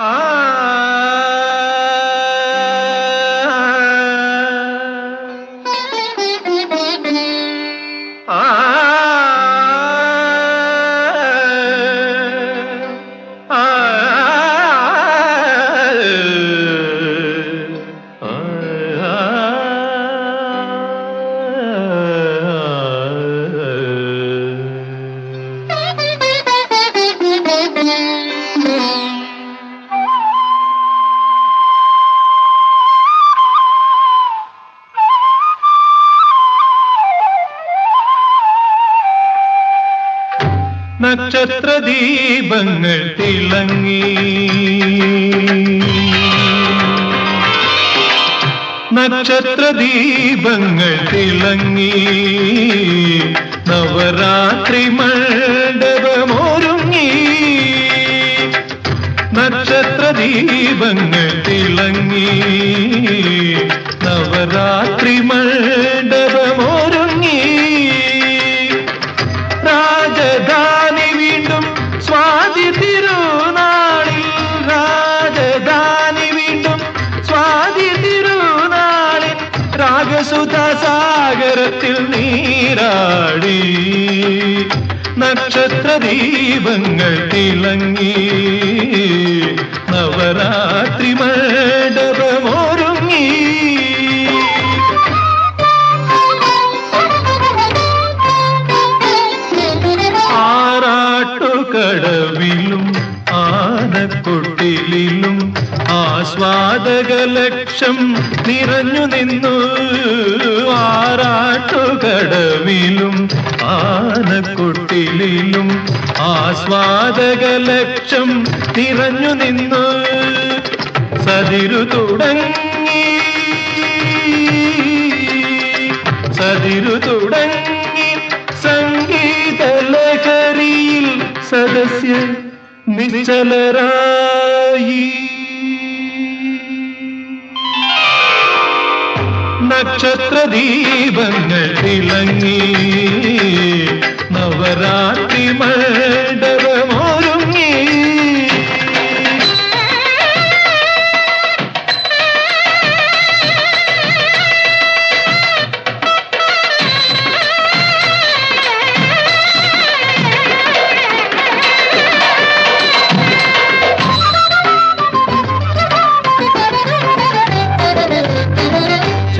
Ah! നക്ഷത്ര ദീപങ്ങൾ തിളങ്ങി. നക്ഷത്ര ദീപങ്ങൾ തിളങ്ങി. നവരാത്രി മണ്ഡപമൊരുങ്ങി. നക്ഷത്ര ദീപങ്ങൾ തിളങ്ങി. രാഗസുധ സാഗരത്തിൽ നീരാടി. നക്ഷത്ര ദീപങ്ങൾ തിളങ്ങി. നവരാത്രി മണ്ഡപമൊരുങ്ങി. ആറാട്ടുകടവിലും ആനക്കൊട്ടിലും ആസ്വാദക ലക്ഷം നിറഞ്ഞു നിന്നു. ആറാട്ടുകടവിലും ആനക്കുട്ടിലും ആസ്വാദകലക്ഷം നിറഞ്ഞു നിന്നു. സതിരു തുടങ്ങി സതിരു തുടങ്ങി സംഗീത ലഹരിയിൽ സദസ്യ നിശ്ചലരായി നക്ഷത്ര ദീപങ്ങൾ തിളങ്ങി നവരാത്രി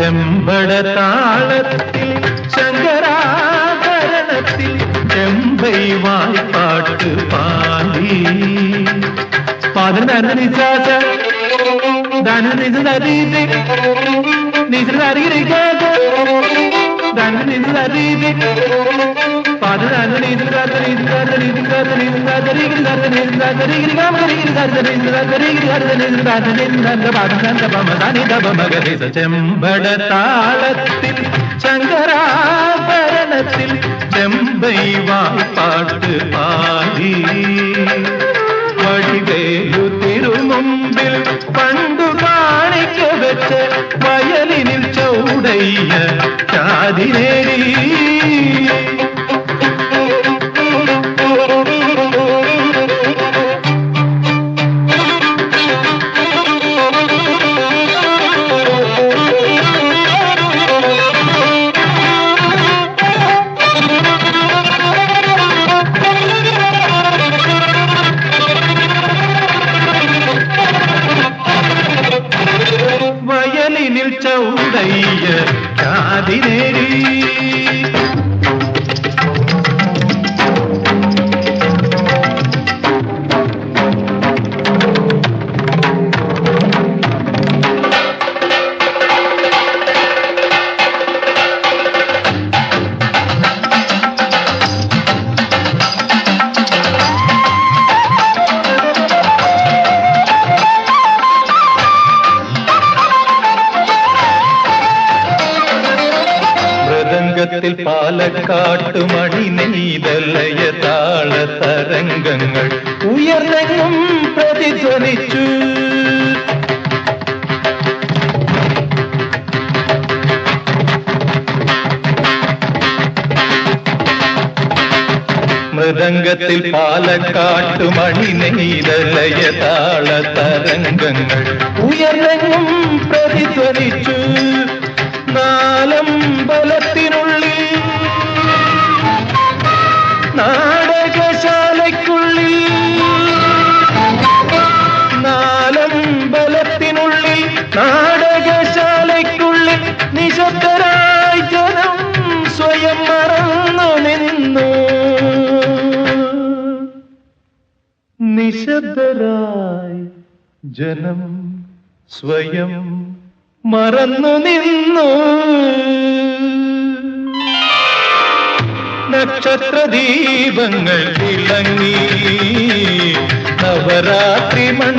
ചെമ്പട താളത്തിൽ ശങ്കരാഭരണത്തിൽ ചെമ്പൈ വായ്പാട്ട് പാടി. പാതിന് നിശാസ ധന നിജ നരീതി നിജ നരീരിക്കാത്ത ധന നിജ നരീതി പാതിന് ചങ്കരാഭരണത്തിൽ ചെമ്പൈ പാടി. വഴിവേലു തിരുമുമ്പിൽ പണ്ടു കാണിക്ക വെച്ച് വയലിനിൽ ചൗടയ്യ ചാതിനേരി ചാതിനേരി മൃദംഗത്തിൽ പാലക്കാട്ട് മണി നെയ്തലയ താള തരംഗങ്ങൾ ഉയർന്നെങ്ങും പ്രതിധ്വനിച്ചു മൃദംഗ തരംഗത്തിൽ പാലക്കാട്ടു മണി നെയ്തലയ താള തരംഗങ്ങൾ ഉയർന്നെങ്ങും പ്രതിധ്വനിച്ചു നിശബ്ദരായി ജനം സ്വയം മറന്നു നിന്നു. നക്ഷത്രദീപങ്ങൾ തിളങ്ങി നവരാത്രി മൺ